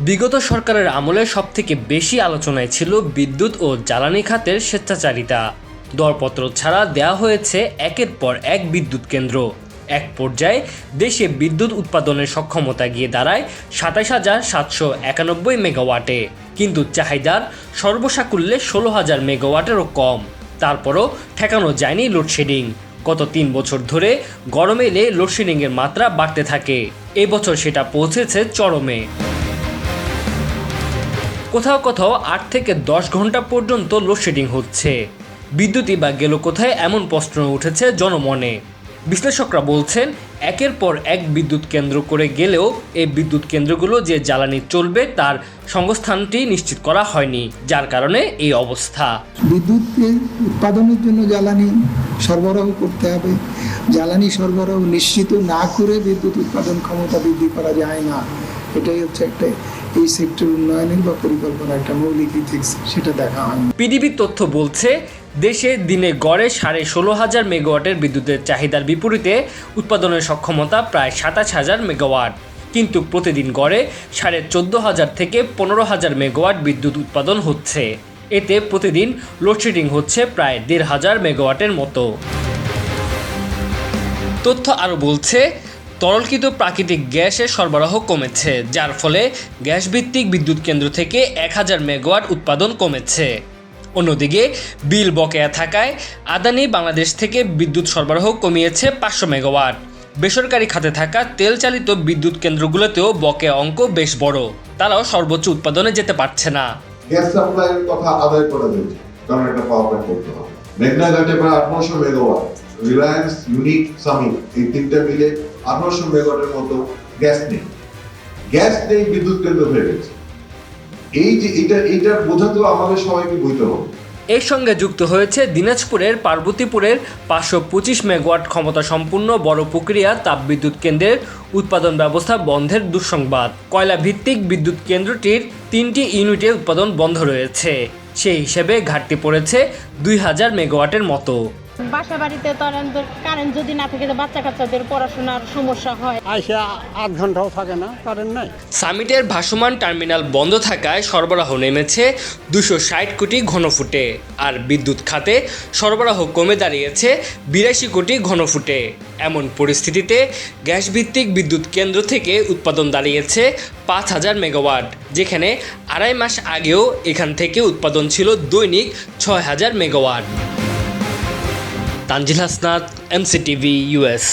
বিগত সরকারের আমলে সবথেকে বেশি আলোচনায় ছিল বিদ্যুৎ ও জ্বালানি খাতের স্বেচ্ছাচারিতা। দরপত্র ছাড়া দেওয়া হয়েছে একের পর এক বিদ্যুৎ কেন্দ্র। এক পর্যায়ে দেশে বিদ্যুৎ উৎপাদনের সক্ষমতা গিয়ে দাঁড়ায় সাতাশ হাজার সাতশো একানব্বই মেগাওয়াটে। কিন্তু চাহিদার সর্বসাকুল্যে ষোলো হাজার মেগাওয়াটেরও কম। তারপরও ঠেকানো যায়নি লোডশেডিং। গত তিন বছর ধরে গরমে এলে লোডশেডিংয়ের মাত্রা বাড়তে থাকে। এবছর সেটা পৌঁছেছে চরমে। কোথাও কোথাও আট থেকে দশ ঘণ্টা পর্যন্ত লোডশেডিং হচ্ছে। বিদ্যুৎই বা গেল কোথায় এমন প্রশ্ন উঠেছে জনমনে। বিশ্লেষকরা বলছেন, একের পর এক বিদ্যুৎ কেন্দ্র করে গেলেও এই বিদ্যুৎ কেন্দ্রগুলো যে জ্বালানি চলবে তার সংস্থানটি নিশ্চিত করা হয়নি, যার কারণে এই অবস্থা। বিদ্যুৎকে উৎপাদনের জন্য জ্বালানি সরবরাহ করতে হবে। জ্বালানি সরবরাহ নিশ্চিত না করে বিদ্যুৎ উৎপাদন ক্ষমতা বৃদ্ধি করা যায় না। এটাই হচ্ছে একটা এই সেক্টর উন্নয়নের বা পরিকল্পনা একটা মৌলিক ইথিক্স সেটা দেখা হয়নি পিডিবির তথ্য বলছে, দেশে দিনে গড়ে সাড়ে ষোলো হাজার মেগাওয়াটের বিদ্যুতের চাহিদার বিপরীতে উৎপাদনের সক্ষমতা প্রায় সাতাশ হাজার মেগাওয়াট। কিন্তু প্রতিদিন গড়ে সাড়ে চোদ্দ হাজার থেকে পনেরো হাজার মেগাওয়াট বিদ্যুৎ উৎপাদন হচ্ছে। এতে প্রতিদিন লোডশেডিং হচ্ছে প্রায় দেড় হাজার মেগাওয়াটের মতো। তথ্য আরও বলছে তরলকৃত প্রাকৃতিক গ্যাসের সরবরাহ কমেছে, যার ফলে গ্যাস ভিত্তিক বিদ্যুৎ কেন্দ্র থেকে এক হাজার মেগাওয়াট উৎপাদন কমেছে। অন্যদিকে, বিল বকেয়া থাকায় আদানি বাংলাদেশ থেকে বিদ্যুৎ সরবরাহ কমিয়েছে পাঁচশো মেগাওয়াট। বেসরকারি খাতে থাকা তেল চালিত বিদ্যুৎ কেন্দ্রগুলোতেও বকেয়া অঙ্ক বেশ বড়। তারাও সর্বোচ্চ উৎপাদনে যেতে পারছে না। গ্যাস কথা আদায় করা কারণ একটা পাওয়ার প্ল্যান্ট করতে হবে। মেঘনা ঘাটে প্রায় মেগাওয়াট। রিলায়েন্স, ইউনিক সামিট এই তিনটা মিলে আঠারোশো মেগাওয়াটের মতো গ্যাস নেই। গ্যাস নেই, বিদ্যুৎ কেন্দ্র হয়ে গেছে। এই যে এটা এইটা বোঝা তো আমাদের সবাইকে বইতে হবে। এর সঙ্গে যুক্ত হয়েছে দিনাজপুরের, পার্বতীপুরের পাঁচশো পঁচিশ মেগাওয়াট ক্ষমতা সম্পূর্ণ বড় প্রক্রিয়া তাপবিদ্যুৎ কেন্দ্রের উৎপাদন ব্যবস্থা বন্ধের দুঃসংবাদ। কয়লা ভিত্তিক বিদ্যুৎ কেন্দ্রটির তিনটি ইউনিটের উৎপাদন বন্ধ রয়েছে। সেই হিসেবে ঘাটতি পড়েছে দুই হাজার মেগাওয়াটের মতো। বাসা বাড়িতে কারেন্ট যদি না থাকে বাচ্চা কাচ্চাদের পড়াশোনার সমস্যা হয়। আইসা আধ ঘন্টাও থাকে না কারেন্ট নাই। সামিটের ভাসমান টার্মিনাল বন্ধ থাকায় সরবরাহ নেমেছে দুশো ষাট কোটি ঘনফুটে আর বিদ্যুৎ খাতে সরবরাহ কমে দাঁড়িয়েছে বিরাশি কোটি ঘনফুটে। এমন পরিস্থিতিতে গ্যাস ভিত্তিক বিদ্যুৎ কেন্দ্র থেকে উৎপাদন দাঁড়িয়েছে পাঁচ হাজার মেগাওয়াট যেখানে আড়াই মাস আগেও এখান থেকে উৎপাদন ছিল দৈনিক ছয় হাজার megawatt. Tanjil Hasnat MCTV US